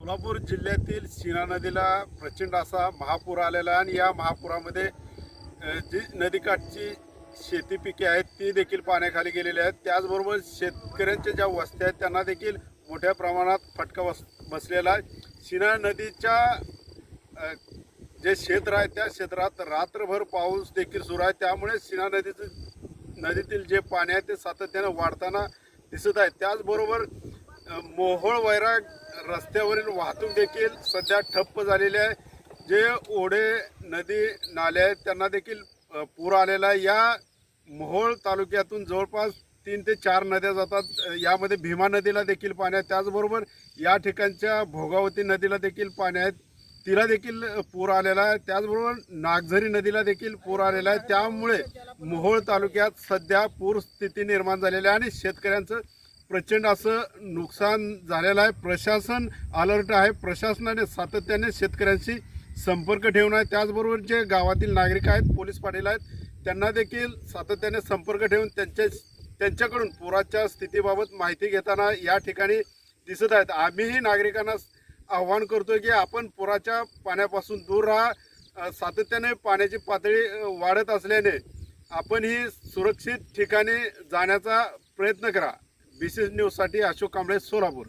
सोलापूर जिल्ह्यातील सीना नदीला प्रचंड असा महापूर आलेला आहे आणि या महापुरामध्ये जी नदीकाठची शेती पिके आहेत ती देखील पाण्याखाली गेलेली आहेत. त्याचबरोबर शेतकऱ्यांच्या ज्या वस्त्या आहेत त्यांना देखील मोठ्या प्रमाणात फटका बस बसलेला आहे. सीना नदीच्या जे क्षेत्र आहे त्या क्षेत्रात रात्रभर पाऊस देखील सुरू आहे. त्यामुळे सीना नदीचं नदीतील जे पाणी आहे ते सातत्यानं वाढताना दिसत आहे. त्याचबरोबर मोहोळ वैराग रस्त्यावरील वाहतूक देखील सध्या ठप्प झालेली आहे. जे ओढे नदी नाले आहेत त्यांना देखील पूर आलेला आहे. या मोहोळ तालुक्यातून जवळपास तीन ते चार नद्या जातात. यामध्ये भीमा नदीला देखील पाणी आहे. त्याचबरोबर या ठिकाणच्या भोगावती नदीला देखील पाणी आहेत तिला देखील पूर आलेला आहे. त्याचबरोबर नागझरी नदीला देखील पूर आलेला आहे. त्यामुळे मोहोळ तालुक्यात सध्या पूर स्थिती निर्माण झालेली आहे आणि शेतकऱ्यांचं प्रचंड असं नुकसान झालेलं आहे. प्रशासन अलर्ट आहे. प्रशासनाने सातत्याने शेतकऱ्यांशी संपर्क ठेवून आहे. त्याचबरोबर जे गावातील नागरिक आहेत पोलीस पाटील आहेत त्यांना देखील सातत्याने संपर्क ठेवून त्यांच्या त्यांच्याकडून पुराच्या स्थितीबाबत माहिती घेताना या ठिकाणी दिसत आहेत. आम्हीही नागरिकांना आव्हान करतोय की आपण पुराच्या पाण्यापासून दूर राहा. सातत्याने पाण्याची पातळी वाढत असल्याने आपण ही सुरक्षित ठिकाणी जाण्याचा प्रयत्न करा. बी सी न्यूजसाठी अशोक कांबळे सोलापूर.